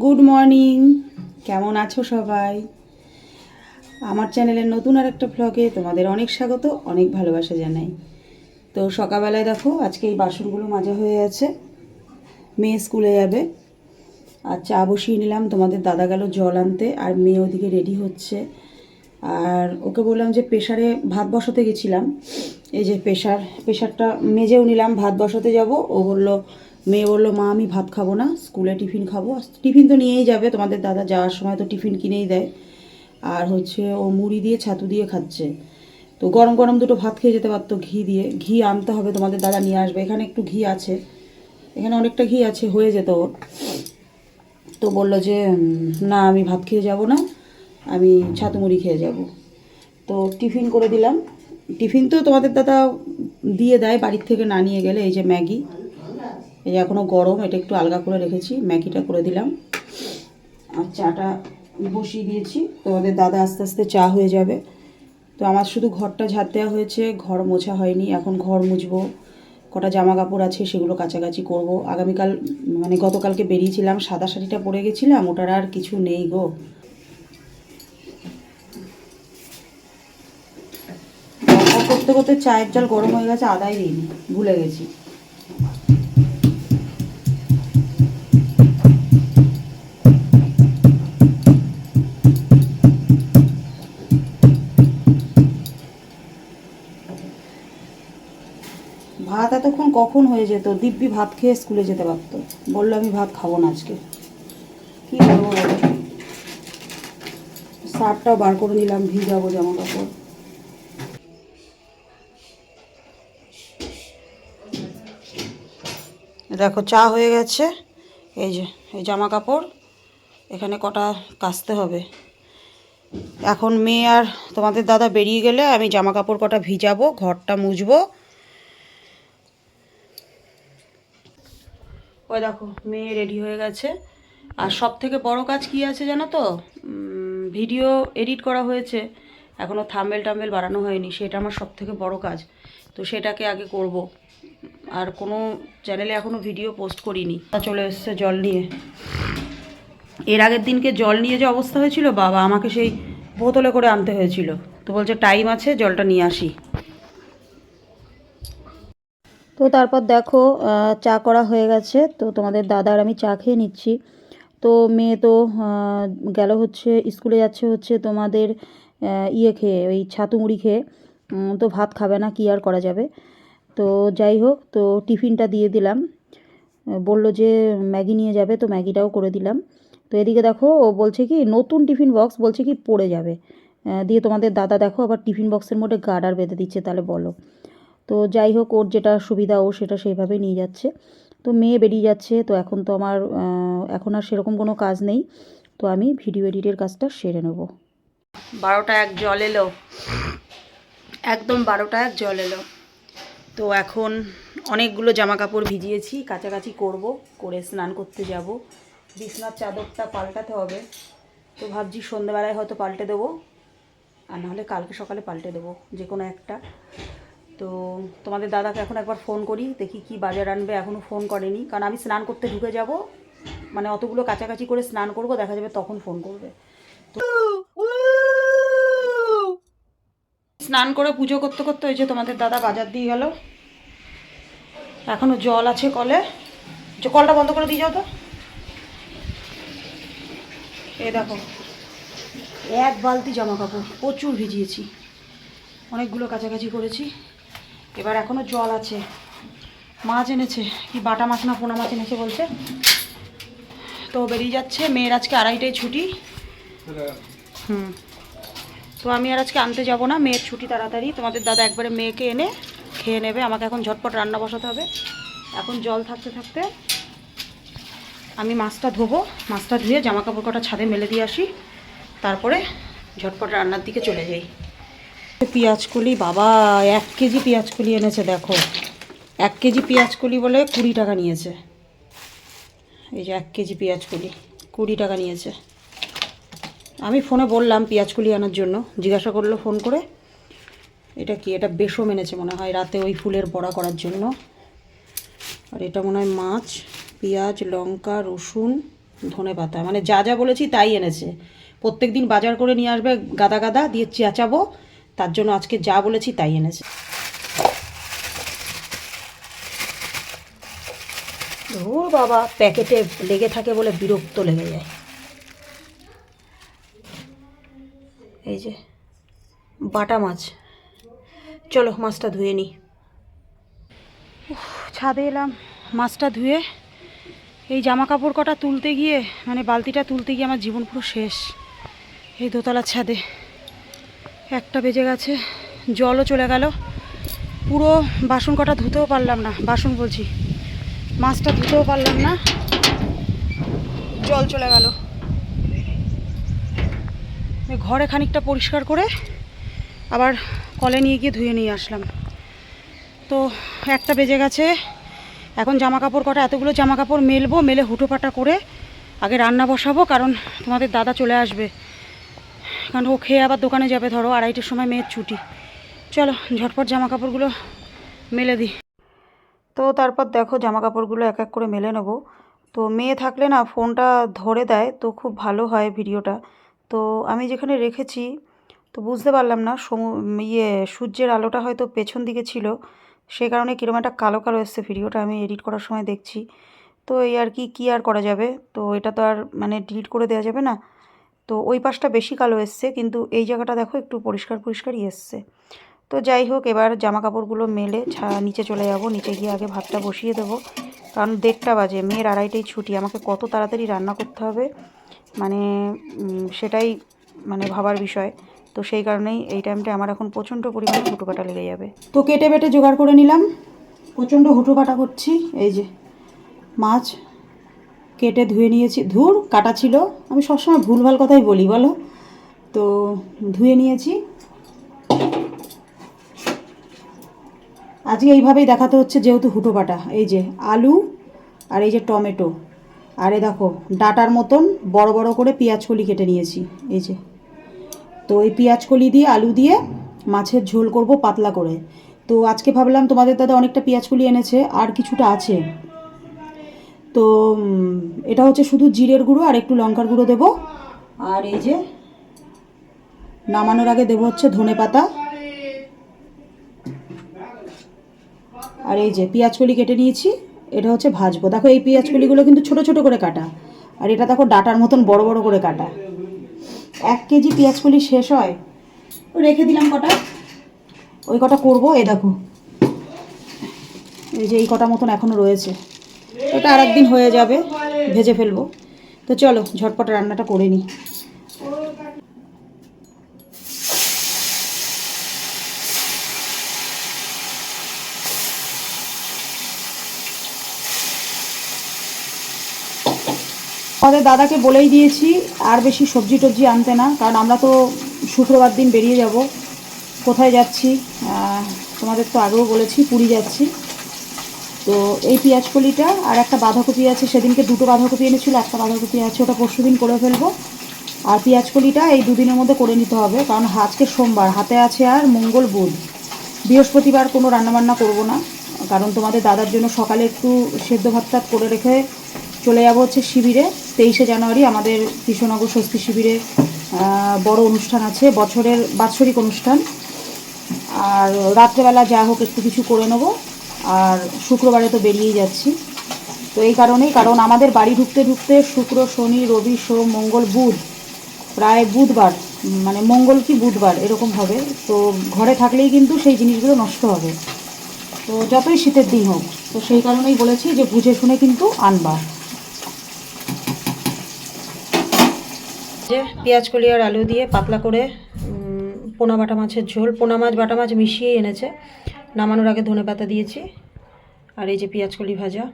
Good morning কেমন আছো সবাই? আমার চ্যানেলের নতুন আর একটা ব্লগে তোমাদের অনেক স্বাগত, অনেক ভালোবাসা জানাই। তো সকালবেলায় দেখো, আজকে এই বাসনগুলো মাজা হয়ে আছে। মেয়ে স্কুলে যাবে। আর চা বসিয়ে নিলাম, তোমাদের দাদা গেল জল আনতে, আর মেয়ে ওদিকে রেডি হচ্ছে। আর ওকে বললাম যে প্রেশারে ভাত বসাতে গেছিলাম। এই যে প্রেশার প্রেশারটা মেজেও নিলাম, ভাত বসাতে যাব। ও বলল, মেয়ে বলল, মা, আমি ভাত খাব না, স্কুলে টিফিন খাব। টিফিন তো নিয়েই যাবে, তোমাদের দাদা যাওয়ার সময় তো টিফিন কিনেই দেয়। আর হচ্ছে ও মুড়ি দিয়ে ছাতু দিয়ে খাচ্ছে। তো গরম গরম দুটো ভাত খেয়ে যেতে পারতো ঘি দিয়ে। ঘি আনতে হবে, তোমাদের দাদা নিয়ে আসবে। এখানে একটু ঘি আছে। এখানে অনেকটা ঘি আছে, হয়ে যেত ওর। তো বলল যে না, আমি ভাত খেয়ে যাব না। আমি ছাতু মুড়ি খেয়ে যাব। তো টিফিন করে দিলাম। টিফিন তো তোমাদের দাদা দিয়ে দেয়, বাড়ির থেকে না নিয়ে গেলে, এই যে ম্যাগি। এই যে এখনও গরম, এটা একটু আলগা করে রেখেছি, ম্যাগিটা করে দিলাম। আর চাটা বসিয়ে দিয়েছি। তোমাদের দাদা আস্তে আস্তে চা হয়ে যাবে। তো আমার শুধু ঘরটা ঝাড় দেওয়া হয়েছে, ঘর মোছা হয়নি, এখন ঘর মুছবো। কটা জামা কাপড় আছে, সেগুলো কাছাকাছি করব। আগামীকাল মানে গতকালকে বেরিয়েছিলাম, সাদা শাড়িটা পরে গেছিলাম, ওটার আর কিছু নেই গো। রান্না করতে করতে চায়ের জল গরম হয়ে গেছে, আদাই দিইনি, ভুলে গেছি। ভাত এতক্ষণ কখন হয়ে যেত? দিব্যি ভাত খেয়ে স্কুলে যেতে পারতো। বলল, আমি ভাত খাব না আজকে। কী করব শার্টটাও বার করে নিলাম, ভিজাবো জামা কাপড় দেখো, চা হয়ে গেছে। এই যে, এই জামা কাপড়। এখানে কটা কাচতে হবে। এখন মেয়ে আর তোমাদের দাদা বেরিয়ে গেলে আমি জামা কাপড় কটা ভিজাবো, ঘরটা মুছবো। ওই দেখো, মেয়ে রেডি হয়ে গেছে। আর সব থেকে বড় কাজ কি আছে জানো তো? ভিডিও এডিট করা হয়েছে। এখনও থাম্বেল টাম্বেল বাড়ানো হয়নি। সেটা আমার সব থেকে বড় কাজ। তো সেটাকে আগে করব। আর কোনো চ্যানেলে এখনও ভিডিও পোস্ট করিনি। তা চলে এসছে জল নিয়ে। এর আগের দিনকে জল নিয়ে যে অবস্থা হয়েছিল, বাবা, আমাকে সেই বোতলে করে আনতে হয়েছিল। তো বলছে টাইম আছে, জলটা নিয়ে আসি। তো তারপর দেখো চা করা হয়ে গেছে। তো তোমাদের দাদার আমি চা খেয়ে নিচ্ছি। তো মেয়ে তো গেল হচ্ছে, স্কুলে যাচ্ছে হচ্ছে তোমাদের ইয়ে খেয়ে, ওই ছাতু মুড়ি খেয়ে তো ভাত খাবে না, কি আর করা যাবে? তো যাই হোক, তো টিফিনটা দিয়ে দিলাম। বলল যে, ম্যাগি নিয়ে যাবে, তো ম্যাগিটাও করে দিলাম। তো এদিকে দেখো, ও বলছে কি, নতুন টিফিন বক্স বলছে কি, পড়ে যাবে। দিয়ে তোমাদের দাদা দেখো, আবার টিফিন বক্সের মধ্যে গার্ডার বেঁধে দিচ্ছে, তাহলে বলো। তো যাই হোক, ওর যেটা সুবিধা, ও সেটা সেইভাবেই নিয়ে যাচ্ছে। তো মেয়ে বেরিয়ে যাচ্ছে, তো এখন তো আমার এখন আর সেরকম কোনো কাজ নেই। তো আমি ভিডিও এডিটের কাজটা সেরে নেব। বারোটা এক জল এলো। একদম বারোটা এক জল এলো। তো এখন অনেকগুলো জামা কাপড় ভিজিয়েছি কাছাকাছি করব, করে স্নান করতে যাব। বিছনার চাদরটা পাল্টাতে হবে। তো ভাবছি সন্ধ্যেবেলায় হয়তো পাল্টে দেবো, আর নাহলে কালকে সকালে পাল্টে দেবো, যে কোনো একটা। তো তোমাদের দাদাকে এখন একবার ফোন করি, দেখি কি বাজার আনবে এখনও ফোন করেনি। কারণ আমি স্নান করতে ঢুকে যাব মানে অতগুলো কাছাকাছি করে স্নান করব, দেখা যাবে তখন ফোন করবে। তো স্নান করে পুজো করতে করতে ওই যে তোমাদের দাদা বাজার দিয়ে গেল। এখনও জল আছে কলে। যে কলটা বন্ধ করে দিয়ে যাও তো। এ দেখো, এক বালতি জামা কাপড় প্রচুর ভিজিয়েছি। অনেকগুলো কাছাকাছি করেছি। এবার এখনও জল আছে। মাছ এনেছে, কি বাটা মাছ না পোনা মাছ এনেছে বলছে। তো বেরিয়ে যাচ্ছে, মেয়ের আজকে আড়াইটায় ছুটি। হুম। তো আমি আর আজকে আনতে যাব না, মেয়ের ছুটি তাড়াতাড়ি। তোমাদের দাদা একবারে মেয়েকে এনে খেয়ে নেবে, আমাকে এখন ঝটপট রান্না বসাতে হবে। এখন জল থাকতে থাকতে আমি মাছটা ধোবো, মাছটা ধুয়ে জামা কাপড় কটা ছাদে মেলে দিয়ে আসি। তারপরে ঝটপট রান্নার দিকে চলে যাই। পেঁয়াজকলি, বাবা, এক কেজি পেঁয়াজকলি এনেছে, দেখো। এক কেজি পেঁয়াজকলি বলে কুড়ি টাকা নিয়েছে। এই যে এক কেজি পেঁয়াজকলি, কুড়ি টাকা নিয়েছে। আমি ফোনে বললাম পেঁয়াজকলি আনার জন্য। জিজ্ঞাসা করল ফোন করে। এটা কি? এটা বেসম এনেছে মনে হয় রাতে ওই ফুলের বড়া করার জন্য। আর এটা মনে হয় মাছ, পেঁয়াজ, লঙ্কা, রসুন, ধনে পাতা। মানে যা যা বলেছি তাই এনেছে। প্রত্যেক দিন বাজার করে নিয়ে আসবে গাদা গাদা, দিয়ে চেঁচাবো। তার জন্য আজকে যা বলেছি তাই এনেছে। ধুর বাবা, প্যাকেটে লেগে থাকে বলে বিরক্ত লেগে যায়। এই যে, বাটা মাছ। চলো, মাছটা ধুয়ে নিই ছাদে এলাম। মাছটা ধুয়ে এই জামা কাপড় কটা তুলতে গিয়ে মানে বালতিটা তুলতে গিয়ে আমার জীবন পুরো শেষ। এই দোতলার ছাদে একটা বেজে গেছে, জলও চলে গেল। পুরো বাসন কটা ধুতেও পারলাম না, বাসন বলছি। মাছটা ধুতেও পারলাম না, জল চলে গেল। ঘরে খানিকটা পরিষ্কার করে আবার কলে নিয়ে গিয়ে ধুয়ে নিয়ে আসলাম। তো একটা বেজে গেছে। এখন জামা কাপড় কটা, এতগুলো জামা কাপড় মেলবো, মেলে হুটোপাটা করে আগে রান্না বসাবো, কারণ তোমাদের দাদা চলে আসবে। কারণ ও খেয়ে আবার দোকানে যাবে, ধরো আড়াইটের সময় মেয়ের ছুটি। চলো, ঝটপট জামা কাপড়গুলো মেলে দিই। তো তারপর দেখো জামা কাপড়গুলো এক এক করে মেলে নেব। তো মেয়ে থাকলে না, ফোনটা ধরে দেয়, তো খুব ভালো হয় ভিডিওটা। তো আমি যেখানে রেখেছি, তো বুঝতে পারলাম না সমু ইয়ে সূর্যের আলোটা হয়তো পেছন দিকে ছিল। সেই কারণে কীরকম একটা কালো কালো এসছে ভিডিওটা আমি এডিট করার সময় দেখছি। তো এই আর কি, কী আর করা যাবে? তো এটা তো আর মানে ডিলিট করে দেওয়া যাবে না। তো ওই পাশটা বেশি কালো এসছে, কিন্তু এই জায়গাটা দেখো একটু পরিষ্কার পরিষ্কারই এসছে। তো যাই হোক, এবার জামা কাপড়গুলো মেলে নিচে চলে যাব, নিচে গিয়ে আগে ভাতটা বসিয়ে দেবো। কারণ দেড়টা বাজে, মেয়ের আড়াইটেই ছুটি, আমাকে কত তাড়াতাড়ি রান্না করতে হবে। মানে সেটাই মানে ভাবার বিষয়। তো সেই কারণেই এই টাইমটা আমার এখন প্রচণ্ড পরিমাণে হুটোপাটা লেগে যাবে। তো কেটে বেটে জোগাড় করে নিলাম। প্রচণ্ড হুটোপাটা করছি। এই যে মাছ কেটে ধুয়ে নিয়েছি। ধুর, কাটা ছিল। আমি সবসময় ভুলভাল কথাই বলি, বলো? তো ধুয়ে নিয়েছি। আজকে এইভাবেই দেখাতে হচ্ছে যেহেতু হুটোপাটা। এই যে আলু আর এই যে টমেটো। আর দেখো, ডাটার মতন বড় বড় করে পেঁয়াজ কলি কেটে নিয়েছি, এই যে। তো এই পেঁয়াজ কলি দিয়ে আলু দিয়ে মাছের ঝোল করব পাতলা করে। তো আজকে ভাবলাম তোমাদের দাদা অনেকটা পেঁয়াজ কলি এনেছে, আর কিছুটা আছে। তো এটা হচ্ছে শুধু জিরের গুঁড়ো আর একটু লঙ্কার গুঁড়ো দেবো। আর এই যে নামানোর আগে দেবো হচ্ছে ধনে পাতা। আর এই যে পেঁয়াজ কলি কেটে নিয়েছি। এটা হচ্ছে ভাজবো। দেখো এই পেঁয়াজ কলিগুলো কিন্তু ছোট ছোট করে কাটা। আর এটা দেখো ডাটার মতন বড় বড় করে কাটা। এক কেজি পেঁয়াজ কলি শেষ হয়। রেখে দিলাম কটা। ওই কটা করব এ দেখো। এই যে এই কটা মতন এখনও রয়েছে। ওটা আর হয়ে যাবে, ভেজে ফেলব। তো চলো, ঝটপট রান্নাটা করে নিই। আমাদের দাদাকে বলেই দিয়েছি, আর বেশি সবজি টবজি আনতে না, কারণ আমরা তো শুক্রবার দিন বেরিয়ে যাব। কোথায় যাচ্ছি? তোমাদের তো আগেও বলেছি, পুরী যাচ্ছি। তো এই পেঁয়াজ কলিটা আর একটা বাঁধাকপি আছে, সেদিনকে দুটো বাঁধাকপি এনেছিল, একটা বাঁধাকপি আছে, ওটা পরশু দিন করে ফেলব। আর পেঁয়াজ কলিটা এই দুদিনের মধ্যে করে নিতে হবে, কারণ আজকে সোমবার, হাতে আছে আর মঙ্গল বুধ। বৃহস্পতিবার কোনো রান্নাবান্না করব না, কারণ তোমাদের দাদার জন্য সকালে একটু সেদ্ধ ভাত টাত করে রেখে চলে যাব হচ্ছে শিবিরে। তেইশে জানুয়ারি আমাদের কৃষ্ণনগর স্বস্তি শিবিরে বড় অনুষ্ঠান আছে, বছরের বাৎসরিক অনুষ্ঠান। আর রাত্রেবেলা যা হোক একটু কিছু করে নেব। আর শুক্রবারে তো বেরিয়েই যাচ্ছি। তো এই কারণেই, কারণ আমাদের বাড়ি ঢুকতে ঢুকতে শুক্র, শনি, রবি, সোম, মঙ্গল, বুধ, প্রায় বুধবার মানে মঙ্গল কি বুধবার, এরকম হবে। তো ঘরে থাকলেই কিন্তু সেই জিনিসগুলো নষ্ট হবে। তো যতই শীতের দিন হোক, তো সেই কারণেই বলেছি যে বুঝে শুনে কিন্তু আনবা। যে পেঁয়াজ, কলি আর আলু দিয়ে পাতলা করে পোনা বাটা মাছের ঝোল। পোনা মাছ, বাটা মাছ মিশিয়ে এনেছে। নামানোর আগে ধনে পাতা দিয়েছি। আর এই যে পেঁয়াজ, কলি ভাজা।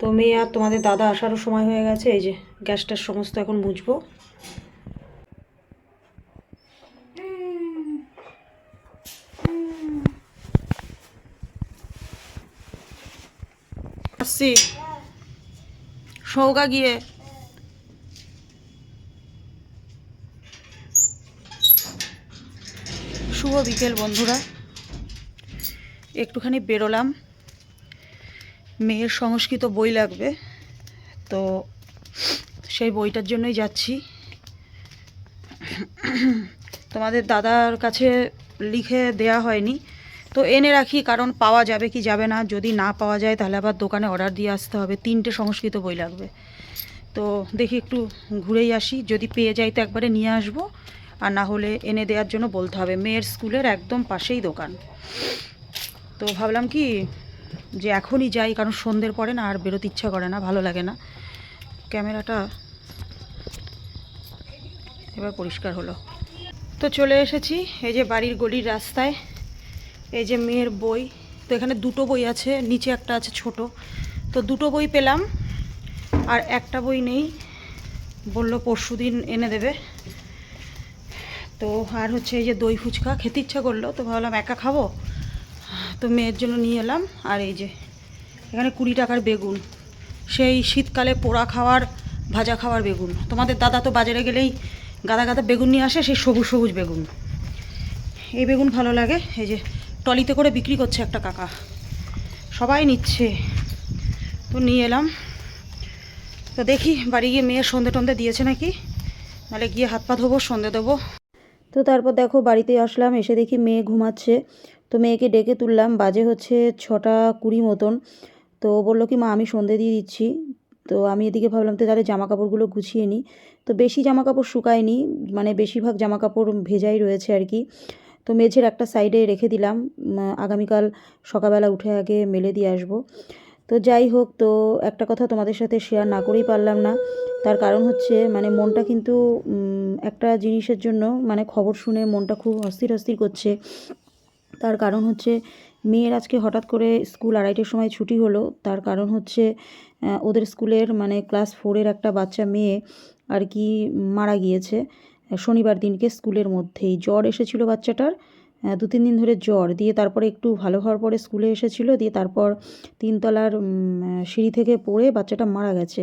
তো মেয়ে আর তোমাদের দাদা আসারও সময় হয়ে গেছে। এই যে গ্যাসটার সমস্ত এখন বুঝব আসছি। সৌগা গিয়ে শুভ বিকেল, বন্ধুরা। একটুখানি বেরোলাম। মেয়ের সংস্কৃত বই লাগবে, তো সেই বইটার জন্যই যাচ্ছি। তোমাদের দাদার কাছে লিখে দেয়া হয়নি, তো এনে রাখি, কারণ পাওয়া যাবে কি যাবে না। যদি না পাওয়া যায়, তাহলে আবার দোকানে অর্ডার দিয়ে আসতে হবে। তিনটে সংস্কৃত বই লাগবে। তো দেখি একটু ঘুরেই আসি। যদি পেয়ে যাই, তো একবারে নিয়ে আসব। আর না হলে এনে দেওয়ার জন্য বলতে হবে। মেয়ের স্কুলের একদম পাশেই দোকান। তো ভাবলাম কি যে এখনই যাই, কারণ সন্ধ্যের পরে না আর বেরোতে ইচ্ছা করে না, ভালো লাগে না। ক্যামেরাটা এবার পরিষ্কার হলো। তো চলে এসেছি, এই যে বাড়ির গলির রাস্তায়, এই যে মেয়ের বই। তো এখানে দুটো বই আছে, নিচে একটা আছে ছোট। তো দুটো বই পেলাম, আর একটা বই নেই, বলল পরশু দিন এনে দেবে। তো আর হচ্ছে এই যে দই ফুচকা, খেতে ইচ্ছা করল, তো ভাবলাম একা খাব। তো মেয়ের জন্য নিয়ে এলাম, আর এই যে এখানে কুড়ি টাকার বেগুন। সেই শীতকালে পোড়া খাওয়ার, ভাজা খাওয়ার বেগুন। তোমাদের দাদা তো বাজারে গেলেই গাদা গাদা বেগুন নিয়ে আসে, সেই সবুজ সবুজ বেগুন। এই বেগুন ভালো লাগে, এই যে টলিতে করে বিক্রি করছে একটা কাকা। সবাই নিচ্ছে। তো নিয়ে এলাম। তো দেখি বাড়ি গিয়ে মেয়ের সন্ধে টন্ধে দিয়েছে নাকি? নাহলে গিয়ে হাত পা ধোবো, সন্ধে দেবো। তো তারপর দেখো বাড়িতে আসলাম, এসে দেখি মেয়ে ঘুমাচ্ছে। তো মেয়েকে ডেকে তুললাম, বাজে হচ্ছে ছটা কুড়ি মতন। তো বলল কি, মা, আমি সন্ধে দিয়ে দিচ্ছি। তো আমি এদিকে ভাবলাম তো তাহলে জামা কাপড়গুলো গুছিয়ে নিই তো বেশি জামা কাপড় শুকায়নি মানে বেশিরভাগ জামা কাপড় ভেজাই রয়েছে আর কি। তো মেঝের একটা সাইডে রেখে দিলাম, আগামীকাল সকালবেলা উঠে আগে মেলে দিয়ে আসব। তো যাই হোক, তো একটা কথা তোমাদের সাথে শেয়ার না করেই পারলাম না। তার কারণ হচ্ছে মানে মনটা কিন্তু একটা জিনিসের জন্য মানে খবর শুনে মনটা খুব অস্থির অস্থির করছে। তার কারণ হচ্ছে, মেয়ের আজকে হঠাৎ করে স্কুল আড়াইটের সময় ছুটি হলো। তার কারণ হচ্ছে ওদের স্কুলের মানে ক্লাস ফোরের একটা বাচ্চা মেয়ে আর কি মারা গিয়েছে, শনিবার দিনকে স্কুলের মধ্যেই। জ্বর এসেছিল বাচ্চাটার দু, তিন দিন ধরে জ্বর। দিয়ে তারপরে একটু ভালো হওয়ার পরে স্কুলে এসেছিল, দিয়ে তারপর তিনতলার সিঁড়ি থেকে পড়ে বাচ্চাটা মারা গেছে।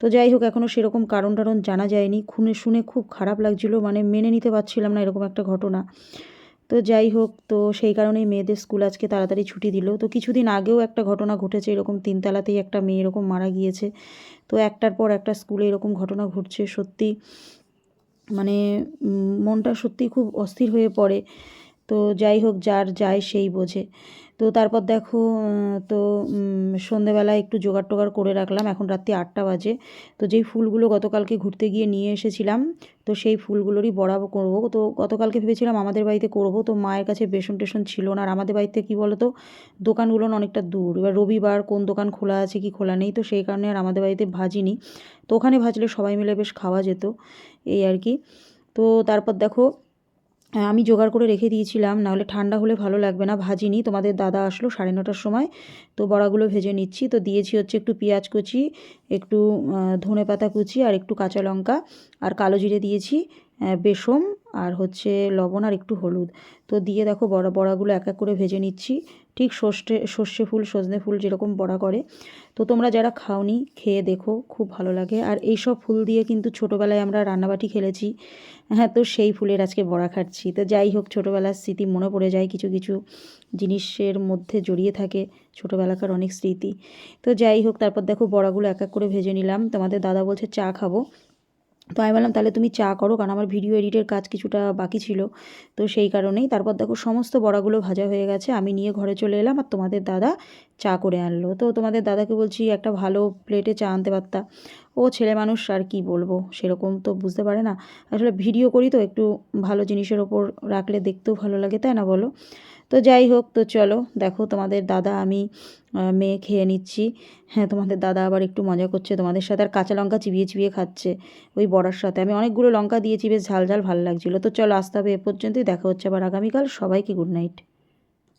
তো যাই হোক এখনও সেরকম কারণ টারণ জানা যায়নি। খুনে শুনে খুব খারাপ লাগছিল মানে মেনে নিতে পারছিলাম না এরকম একটা ঘটনা। তো যাই হোক, তো সেই কারণেই মেয়েদের স্কুল আজকে তাড়াতাড়ি ছুটি দিল। তো কিছুদিন আগেও একটা ঘটনা ঘটেছে, এরকম তিনতলাতেই একটা মেয়ে এরকম মারা গিয়েছে। তো একটার পর একটা স্কুলে এরকম ঘটনা ঘটছে, সত্যি মানে মনটা সত্যি খুব অস্থির হয়ে পড়ে। তো যাই হোক যার যায় সেই বোঝে। তো তারপর দেখো তো উম, সন্ধেবেলায় একটু জোগাড় টোগাড় করে রাখলাম। এখন রাত্রি আটটা বাজে। তো যেই ফুলগুলো গতকালকে ঘুরতে গিয়ে নিয়ে এসেছিলাম তো সেই ফুলগুলোরই বড়া করব। তো গতকালকে ভেবেছিলাম আমাদের বাড়িতে করব। তো মায়ের কাছে বেসন টেসন ছিল না। আর আমাদের বাড়িতে কী বলো তো দোকানগুলো অনেকটা দূর। এবার রবিবার কোন দোকান খোলা আছে কি খোলা নেই তো সেই কারণে আর আমাদের বাড়িতে ভাজিনি। তো ওখানে ভাজলে সবাই মিলে বেশ খাওয়া যেত এই আর কি। তো তারপর দেখো আমি জোগাড় করে রেখে দিয়েছিলাম, নাহলে ঠান্ডা হলে ভালো লাগবে না ভাজিনি তোমাদের দাদা আসলো সাড়ে নটার সময়, তো বড়াগুলো ভেজে নিচ্ছি। তো দিয়েছি হচ্ছে একটু পেঁয়াজ কুচি, একটু ধনে পাতা কুচি আর একটু কাঁচা লঙ্কা আর কালো জিরে দিয়েছি। বেসম আর হচ্ছে লবণ আর একটু হলুদ। তো দিয়ে দেখো বড়া, বড়াগুলো এক এক করে ভেজে নিচ্ছি। ঠিক সর্ষে সর্ষে ফুল, সজনে ফুল যেরকম বড়া করে। তো তোমরা যারা খাওনি, খেয়ে দেখো, খুব ভালো লাগে। আর এই সব ফুল দিয়ে কিন্তু ছোটোবেলায় আমরা রান্নাবাটি খেলেছি। হ্যাঁ তো সেই ফুলের আজকে বড়া খাচ্ছি। তো যাই হোক, ছোটোবেলার স্মৃতি মনে পড়ে যায়, কিছু কিছু জিনিসের মধ্যে জড়িয়ে থাকে ছোটোবেলাকার অনেক স্মৃতি। তো যাই হোক, তারপর দেখো বড়াগুলো এক এক করে ভেজে নিলাম। তোমাদের দাদা বলছে, চা খাব। তো আমি বললাম, তাহলে তুমি চা করো, কারণ আমার ভিডিও এডিটের কাজ কিছুটা বাকি ছিল। তো সেই কারণেই তারপর দেখো সমস্ত বড়াগুলো ভাজা হয়ে গেছে। আমি নিয়ে ঘরে চলে এলাম আর তোমাদের দাদা চা করে আনলো। তো তোমাদের দাদাকে বলছি, একটা ভালো প্লেটে চা আনতে পারতা। ও ছেলে মানুষ, আর কি বলব, সেরকম তো বুঝতে পারে না। আসলে ভিডিও করি তো, একটু ভালো জিনিসের ওপর রাখলে দেখতেও ভালো লাগে, তাই না বলো? তো যাই হোক, তো চলো, দেখো তোমাদের দাদা, আমি মেয়ে খেয়ে নিচ্ছি। হ্যাঁ তোমাদের দাদা আবার একটু মজা করছে, তোমাদের সাথে আর কাঁচা লঙ্কা চিবিয়ে চিবিয়ে খাচ্ছে ওই বড়ার সাথে। আমি অনেকগুলো লঙ্কা দিয়েছি, বেশ ঝাল ঝাল ভালো লাগছিল। তো চলো আসতে হবে এ পর্যন্তই, দেখা হচ্ছে আবার আগামীকাল, সবাইকে গুড নাইট